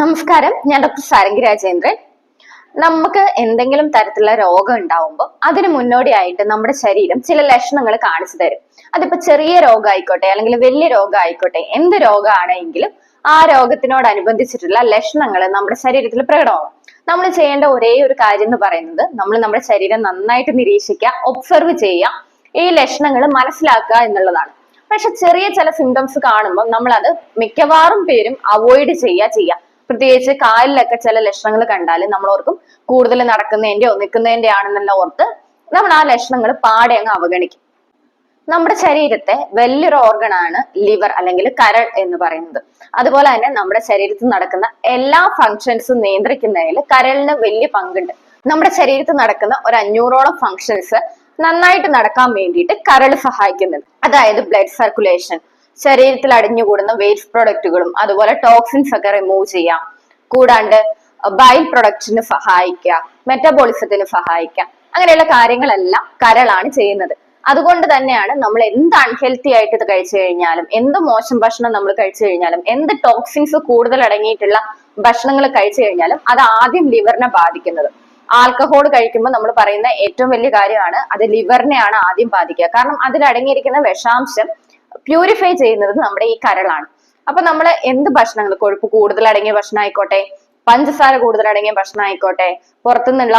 നമസ്കാരം. ഞാൻ ഡോക്ടർ സാരംഗി രാജേന്ദ്രൻ. നമുക്ക് എന്തെങ്കിലും തരത്തിലുള്ള രോഗം ഉണ്ടാവുമ്പോൾ അതിന് മുന്നോടിയായിട്ട് നമ്മുടെ ശരീരം ചില ലക്ഷണങ്ങൾ കാണിച്ചു തരും. അതിപ്പോ ചെറിയ രോഗമായിക്കോട്ടെ അല്ലെങ്കിൽ വലിയ രോഗമായിക്കോട്ടെ എന്ത് രോഗമാണെങ്കിലും ആ രോഗത്തിനോടനുബന്ധിച്ചിട്ടുള്ള ലക്ഷണങ്ങൾ നമ്മുടെ ശരീരത്തിൽ പ്രകടമാവും. നമ്മൾ ചെയ്യേണ്ട ഒരേ ഒരു കാര്യം എന്ന് പറയുന്നത് നമ്മൾ നമ്മുടെ ശരീരം നന്നായിട്ട് നിരീക്ഷിക്കുക ഒബ്സർവ് ചെയ്യുക ഈ ലക്ഷണങ്ങൾ മനസ്സിലാക്കുക എന്നുള്ളതാണ്. പക്ഷെ ചെറിയ ചില സിംറ്റംസ് കാണുമ്പോൾ നമ്മൾ അത് മിക്കവാറും പേരും അവോയ്ഡ് ചെയ്യുക ചെയ്യുക. പ്രത്യേകിച്ച് കാലിലൊക്കെ ചില ലക്ഷണങ്ങൾ കണ്ടാൽ നമ്മൾ ഓർക്കും കൂടുതൽ നടക്കുന്നതിന്റെയോ നിൽക്കുന്നതിന്റെയോ ആണെന്നല്ല ഓർത്ത് നമ്മൾ ആ ലക്ഷണങ്ങൾ പാടെ അങ്ങ് അവഗണിക്കും. നമ്മുടെ ശരീരത്തെ വലിയൊരു ഓർഗൺ ആണ് ലിവർ അല്ലെങ്കിൽ കരൾ എന്ന് പറയുന്നത്. അതുപോലെ തന്നെ നമ്മുടെ ശരീരത്തിൽ നടക്കുന്ന എല്ലാ ഫങ്ഷൻസും നിയന്ത്രിക്കുന്നതിൽ കരളിന് വലിയ പങ്കുണ്ട്. നമ്മുടെ ശരീരത്തിൽ നടക്കുന്ന ഒരു അഞ്ഞൂറോളം ഫങ്ഷൻസ് നന്നായിട്ട് നടക്കാൻ വേണ്ടിയിട്ട് കരൾ സഹായിക്കുന്നുണ്ട്. അതായത് ബ്ലഡ് സർക്കുലേഷൻ ശരീരത്തിൽ അടിഞ്ഞുകൂടുന്ന വേസ്റ്റ് പ്രൊഡക്റ്റുകളും അതുപോലെ ടോക്സിൻസ് ഒക്കെ റിമൂവ് ചെയ്യാം. കൂടാണ്ട് ബൈൽ പ്രൊഡക്റ്റിന് സഹായിക്കുക മെറ്റബോളിസത്തിന് സഹായിക്കുക അങ്ങനെയുള്ള കാര്യങ്ങളെല്ലാം കരളാണ് ചെയ്യുന്നത്. അതുകൊണ്ട് തന്നെയാണ് നമ്മൾ എന്ത് അൺഹെൽത്തി ആയിട്ട് ഇത് കഴിച്ചു കഴിഞ്ഞാലും എന്ത് മോശം ഭക്ഷണം നമ്മൾ കഴിച്ചു കഴിഞ്ഞാലും എന്ത് ടോക്സിൻസ് കൂടുതൽ അടങ്ങിയിട്ടുള്ള ഭക്ഷണങ്ങൾ കഴിച്ചു കഴിഞ്ഞാലും അത് ആദ്യം ലിവറിനെ ബാധിക്കുന്നത്. ആൽക്കഹോൾ കഴിക്കുമ്പോൾ നമ്മൾ പറയുന്ന ഏറ്റവും വലിയ കാര്യമാണ് അത് ലിവറിനെയാണ് ആദ്യം ബാധിക്കുക. കാരണം അതിലടങ്ങിയിരിക്കുന്ന വിഷാംശം പ്യൂരിഫൈ ചെയ്യുന്നത് നമ്മുടെ ഈ കരളാണ്. അപ്പൊ നമ്മൾ എന്ത് ഭക്ഷണങ്ങൾ കൊഴുപ്പ് കൂടുതൽ അടങ്ങിയ ഭക്ഷണം ആയിക്കോട്ടെ പഞ്ചസാര കൂടുതൽ അടങ്ങിയ ഭക്ഷണം ആയിക്കോട്ടെ പുറത്തുനിന്നുള്ള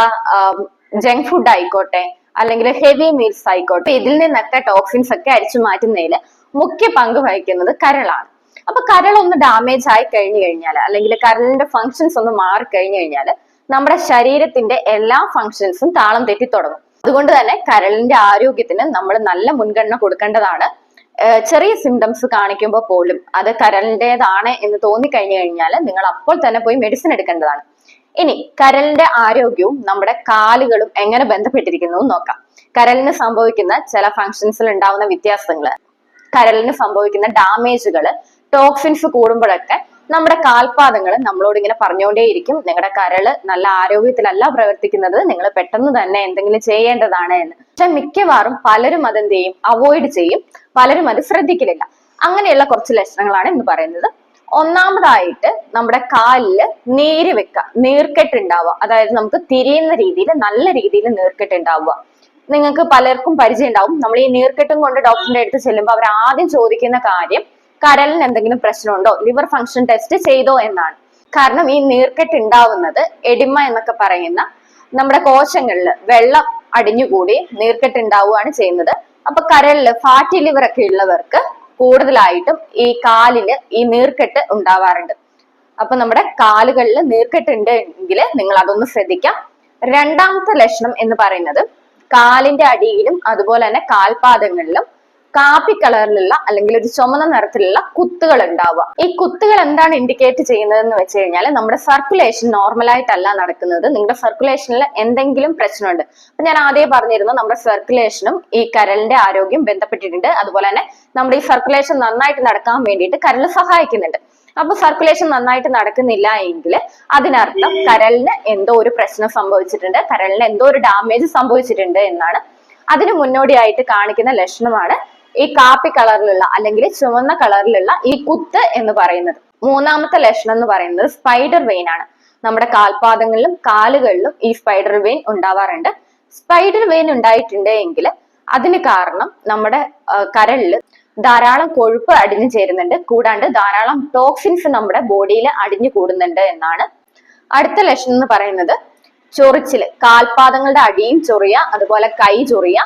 ജങ്ക് ഫുഡ് ആയിക്കോട്ടെ അല്ലെങ്കിൽ ഹെവി മീൽസ് ആയിക്കോട്ടെ. ഇതിൽ നിന്നൊക്കെ ടോക്സിൻസ് ഒക്കെ അരിച്ചു മാറ്റുന്നതിൽ മുഖ്യ പങ്ക് വഹിക്കുന്നത് കരളാണ്. അപ്പൊ കരൾ ഒന്ന് ഡാമേജ് ആയി കഴിഞ്ഞു കഴിഞ്ഞാൽ അല്ലെങ്കിൽ കരളിന്റെ ഫങ്ഷൻസ് ഒന്ന് മാറി കഴിഞ്ഞു കഴിഞ്ഞാൽ നമ്മുടെ ശരീരത്തിന്റെ എല്ലാ ഫങ്ഷൻസും താളം തെറ്റി തുടങ്ങും. അതുകൊണ്ട് തന്നെ കരളിന്റെ ആരോഗ്യത്തിന് നമ്മൾ നല്ല മുൻഗണന കൊടുക്കേണ്ടതാണ് ചെറിയ സിംറ്റംസ് കാണിക്കുമ്പോൾ പോലും അത് കരളിന്റെതാണ് എന്ന് തോന്നിക്കഴിഞ്ഞു കഴിഞ്ഞാൽ നിങ്ങൾ അപ്പോൾ തന്നെ പോയി മെഡിസിൻ എടുക്കേണ്ടതാണ്. ഇനി കരലിന്റെ ആരോഗ്യവും നമ്മുടെ കാലുകളും എങ്ങനെ ബന്ധപ്പെട്ടിരിക്കുന്നു നോക്കാം. കരലിന് സംഭവിക്കുന്ന ചില ഫങ്ഷൻസിൽ ഉണ്ടാവുന്ന വ്യത്യാസങ്ങൾ കരലിന് സംഭവിക്കുന്ന ഡാമേജുകൾ ടോക്സിൻസ് കൂടുമ്പോഴൊക്കെ നമ്മുടെ കാൽപാദങ്ങൾ നമ്മളോട് ഇങ്ങനെ പറഞ്ഞുകൊണ്ടേയിരിക്കും. നിങ്ങളുടെ കരൾ നല്ല ആരോഗ്യത്തിലല്ല പ്രവർത്തിക്കുന്നത്. നിങ്ങൾ പെട്ടെന്ന് തന്നെ എന്തെങ്കിലും ചെയ്യേണ്ടതാണ് എന്ന്. പക്ഷെ മിക്കവാറും പലരും അതെന്ത് ചെയ്യും? അവോയ്ഡ് ചെയ്യും. പലരും അത് ശ്രദ്ധിക്കലില്ല. അങ്ങനെയുള്ള കുറച്ച് ലക്ഷണങ്ങളാണ് എന്ന് പറയുന്നത്. ഒന്നാമതായിട്ട് നമ്മുടെ കാലിൽ നീര് വെക്കുക നീർക്കെട്ട് ഉണ്ടാവുക അതായത് നമുക്ക് തിരിയുന്ന രീതിയിൽ നല്ല രീതിയിൽ നീർക്കെട്ട് ഉണ്ടാവുക നിങ്ങൾക്ക് പലർക്കും പരിചയം ഉണ്ടാവും നമ്മൾ ഈ നീർക്കെട്ടും കൊണ്ട് ഡോക്ടറിന്റെ അടുത്ത് ചെല്ലുമ്പോൾ അവർ ആദ്യം ചോദിക്കുന്ന കാര്യം കരളിന് എന്തെങ്കിലും പ്രശ്നമുണ്ടോ? ലിവർ ഫംഗ്ഷൻ ടെസ്റ്റ് ചെയ്തോ എന്നാണ്. കാരണം ഈ നീർക്കെട്ട് ഉണ്ടാവുന്നത് എഡിമ എന്നൊക്കെ പറയുന്ന നമ്മുടെ കോശങ്ങളിൽ വെള്ളം അടിഞ്ഞുകൂടി നീർക്കെട്ട് ഉണ്ടാവുകയാണ് ചെയ്യുന്നത്. അപ്പൊ കരളിൽ ഫാറ്റി ലിവർ ഒക്കെ ഉള്ളവർക്ക് കൂടുതലായിട്ടും ഈ കാലിൽ ഈ നീർക്കെട്ട് ഉണ്ടാവാറുണ്ട്. അപ്പൊ നമ്മുടെ കാലുകളിൽ നീർക്കെട്ട് ഉണ്ട് എങ്കിൽ നിങ്ങൾ അതൊന്ന് ശ്രദ്ധിക്കാം. രണ്ടാമത്തെ ലക്ഷണം എന്ന് പറയുന്നത് കാലിന്റെ അടിയിലും അതുപോലെ തന്നെ കാൽപാദങ്ങളിലും കാപ്പി കളറിലുള്ള അല്ലെങ്കിൽ ഒരു ചുമന്ന നിറത്തിലുള്ള കുത്തുകൾ ഉണ്ടാവുക. ഈ കുത്തുകൾ എന്താണ് ഇൻഡിക്കേറ്റ് ചെയ്യുന്നത് എന്ന് വെച്ച് കഴിഞ്ഞാൽ നമ്മുടെ സർക്കുലേഷൻ നോർമലായിട്ടല്ല നടക്കുന്നത്. നിങ്ങളുടെ സർക്കുലേഷനിൽ എന്തെങ്കിലും പ്രശ്നമുണ്ട്. അപ്പൊ ഞാൻ ആദ്യം പറഞ്ഞിരുന്നു നമ്മുടെ സർക്കുലേഷനും ഈ കരളിന്റെ ആരോഗ്യം ബന്ധപ്പെട്ടിട്ടുണ്ട്. അതുപോലെ തന്നെ നമ്മുടെ ഈ സർക്കുലേഷൻ നന്നായിട്ട് നടക്കാൻ വേണ്ടിയിട്ട് കരൾ സഹായിക്കുന്നുണ്ട്. അപ്പൊ സർക്കുലേഷൻ നന്നായിട്ട് നടക്കുന്നില്ല എങ്കിൽ അതിനർത്ഥം കരളിന് എന്തോ ഒരു പ്രശ്നം സംഭവിച്ചിട്ടുണ്ട്. കരളിന് എന്തോ ഒരു ഡാമേജ് സംഭവിച്ചിട്ടുണ്ട് എന്നാണ് അതിന് മുന്നോടിയായിട്ട് കാണിക്കുന്ന ലക്ഷണമാണ് ഈ കാപ്പി കളറിലുള്ള അല്ലെങ്കിൽ ചുവന്ന കളറിലുള്ള ഈ കുത്ത് എന്ന് പറയുന്നത്. മൂന്നാമത്തെ ലക്ഷണം എന്ന് പറയുന്നത് സ്പൈഡർ വെയിൻ ആണ്. നമ്മുടെ കാൽപാദങ്ങളിലും കാലുകളിലും ഈ സ്പൈഡർ വെയിൻ ഉണ്ടാവാറുണ്ട്. സ്പൈഡർ വെയിൻ ഉണ്ടായിട്ടുണ്ട് എങ്കിൽ അതിന് കാരണം നമ്മുടെ കരളിൽ ധാരാളം കൊഴുപ്പ് അടിഞ്ഞു ചേരുന്നുണ്ട്. കൂടാണ്ട് ധാരാളം ടോക്സിൻസ് നമ്മുടെ ബോഡിയിൽ അടിഞ്ഞു കൂടുന്നുണ്ട് എന്നാണ്. അടുത്ത ലക്ഷണം എന്ന് പറയുന്നത് ചൊറിച്ചിൽ. കാൽപാദങ്ങളുടെ അടിയും ചൊറിയ അതുപോലെ കൈ ചൊറിയ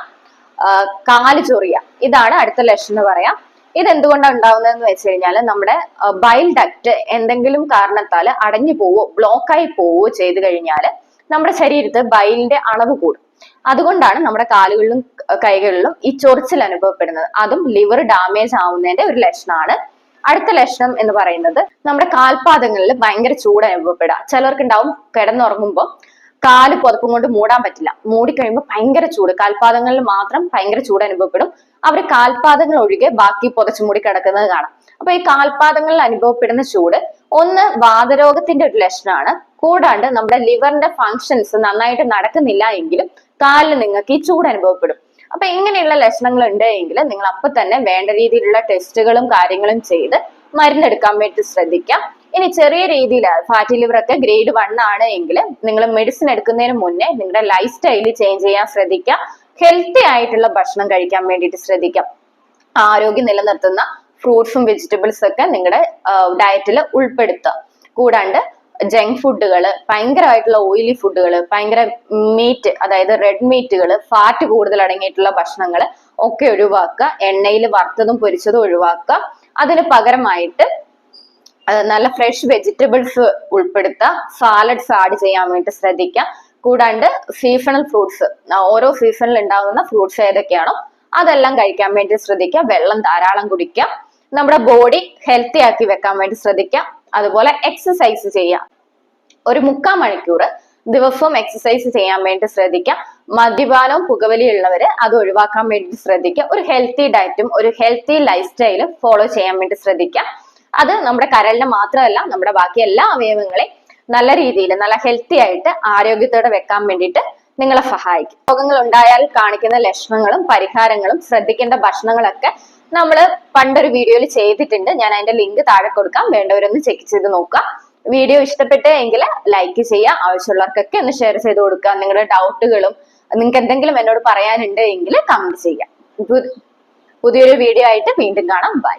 കാൽ ചൊറിയ. ഇതാണ് അടുത്ത ലക്ഷണം എന്ന് പറയാം. ഇത് എന്തുകൊണ്ടാണ് ഉണ്ടാവുന്നതെന്ന് വെച്ച് കഴിഞ്ഞാൽ നമ്മുടെ ബൈൽ ഡക്റ്റ് എന്തെങ്കിലും കാരണത്താൽ അടഞ്ഞു പോവോ ബ്ലോക്കായി പോവോ ചെയ്തു കഴിഞ്ഞാൽ നമ്മുടെ ശരീരത്ത് ബൈലിന്റെ അളവ് കൂടും. അതുകൊണ്ടാണ് നമ്മുടെ കാലുകളിലും കൈകളിലും ഈ ചൊറിച്ചിൽ അനുഭവപ്പെടുന്നത്. അതും ലിവർ ഡാമേജ് ആവുന്നതിന്റെ ഒരു ലക്ഷണമാണ്. അടുത്ത ലക്ഷണം എന്ന് പറയുന്നത് നമ്മുടെ കാൽപാദങ്ങളിൽ ഭയങ്കര ചൂട് അനുഭവപ്പെടുക. ചിലർക്ക് ഉണ്ടാവും കിടന്നുറങ്ങുമ്പോൾ കാൽ പുതപ്പും കൊണ്ട് മൂടാൻ പറ്റില്ല. മൂടിക്കഴിയുമ്പോൾ ഭയങ്കര ചൂട്. കാൽപാദങ്ങളിൽ മാത്രം ഭയങ്കര ചൂട് അനുഭവപ്പെടും. അവർ കാൽപാദങ്ങൾ ഒഴികെ ബാക്കി പുതച്ചു മൂടി കിടക്കുന്നത് കാണാം. അപ്പൊ ഈ കാൽപാദങ്ങളിൽ അനുഭവപ്പെടുന്ന ചൂട് ഒന്ന് വാതരോഗത്തിന്റെ ഒരു ലക്ഷണമാണ്. കൂടാണ്ട് നമ്മുടെ ലിവറിന്റെ ഫങ്ഷൻസ് നന്നായിട്ട് നടക്കുന്നില്ല എങ്കിലും കാലിൽ നിങ്ങൾക്ക് ഈ ചൂട് അനുഭവപ്പെടും. അപ്പൊ ഇങ്ങനെയുള്ള ലക്ഷണങ്ങൾ ഉണ്ട് എങ്കിൽ നിങ്ങൾ അപ്പൊ തന്നെ വേണ്ട രീതിയിലുള്ള ടെസ്റ്റുകളും കാര്യങ്ങളും ചെയ്ത് മരുന്നെടുക്കാൻ വേണ്ടി ശ്രദ്ധിക്കാം. ഇനി ചെറിയ രീതിയിൽ ഫാറ്റി ലിവർ ഒക്കെ ഗ്രേഡ് വൺ ആണ് എങ്കിൽ നിങ്ങൾ മെഡിസിൻ എടുക്കുന്നതിന് മുന്നേ നിങ്ങളുടെ ലൈഫ് സ്റ്റൈൽ ചേഞ്ച് ചെയ്യാൻ ശ്രദ്ധിക്കുക ഹെൽത്തി ആയിട്ടുള്ള ഭക്ഷണം കഴിക്കാൻ വേണ്ടിയിട്ട് ശ്രദ്ധിക്കാം. ആരോഗ്യം നിലനിർത്തുന്ന ഫ്രൂട്ട്സും വെജിറ്റബിൾസും ഒക്കെ നിങ്ങളുടെ ഡയറ്റിൽ ഉൾപ്പെടുത്തുക കൂടാണ്ട് ജങ്ക് ഫുഡുകൾ ഭയങ്കരമായിട്ടുള്ള ഓയിലി ഫുഡുകൾ ഭയങ്കര മീറ്റ് അതായത് റെഡ് മീറ്റുകൾ ഫാറ്റ് കൂടുതൽ അടങ്ങിയിട്ടുള്ള ഭക്ഷണങ്ങൾ ഒക്കെ ഒഴിവാക്കുക എണ്ണയിൽ വറുത്തതും പൊരിച്ചതും ഒഴിവാക്കുക. അതിന് പകരമായിട്ട് നല്ല ഫ്രഷ് വെജിറ്റബിൾസ് ഉൾപ്പെടുത്തുക സാലഡ്സ് ആഡ് ചെയ്യാൻ വേണ്ടി ശ്രദ്ധിക്കുക കൂടാണ്ട് സീസണൽ ഫ്രൂട്ട്സ് ഓരോ സീസണിൽ ഉണ്ടാകുന്ന ഫ്രൂട്ട്സ് ഏതൊക്കെയാണോ അതെല്ലാം കഴിക്കാൻ വേണ്ടി ശ്രദ്ധിക്കുക. വെള്ളം ധാരാളം കുടിക്കുക. നമ്മുടെ ബോഡി ഹെൽത്തി ആക്കി വെക്കാൻ വേണ്ടി ശ്രദ്ധിക്കുക. അതുപോലെ എക്സസൈസ് ചെയ്യുക. ഒരു മുക്കാൽ മണിക്കൂർ ദിവസവും എക്സസൈസ് ചെയ്യാൻ വേണ്ടി ശ്രദ്ധിക്കുക. മദ്യപാനവും പുകവലിയുള്ളവര് അത് ഒഴിവാക്കാൻ വേണ്ടി ശ്രദ്ധിക്കുക. ഒരു ഹെൽത്തി ഡയറ്റും ഒരു ഹെൽത്തി ലൈഫ് സ്റ്റൈലും ഫോളോ ചെയ്യാൻ വേണ്ടി ശ്രദ്ധിക്കുക. അത് നമ്മുടെ കരളിനെ മാത്രമല്ല നമ്മുടെ ബാക്കി എല്ലാ അവയവങ്ങളെയും നല്ല രീതിയിൽ നല്ല ഹെൽത്തി ആയിട്ട് ആരോഗ്യത്തോടെ വെക്കാൻ വേണ്ടിയിട്ട് നിങ്ങളെ സഹായിക്കും. രോഗങ്ങൾ ഉണ്ടായാൽ കാണിക്കുന്ന ലക്ഷണങ്ങളും പരിഹാരങ്ങളും ശ്രദ്ധിക്കേണ്ട ഭക്ഷണങ്ങളൊക്കെ നമ്മൾ പണ്ടൊരു വീഡിയോയിൽ ചെയ്തിട്ടുണ്ട്. ഞാൻ അതിന്റെ ലിങ്ക് താഴെ കൊടുക്കാം. വേണ്ടവരൊന്ന് ചെക്ക് ചെയ്ത് നോക്കുക. വീഡിയോ ഇഷ്ടപ്പെട്ട് എങ്കിൽ ലൈക്ക് ചെയ്യുക. ആവശ്യമുള്ളവർക്കൊക്കെ ഒന്ന് ഷെയർ ചെയ്ത് കൊടുക്കുക. നിങ്ങളുടെ ഡൗട്ടുകളും നിങ്ങൾക്ക് എന്തെങ്കിലും എന്നോട് പറയാനുണ്ട് എങ്കിൽ കമന്റ് ചെയ്യാം പുതിയൊരു വീഡിയോ ആയിട്ട് വീണ്ടും കാണാം. ബൈ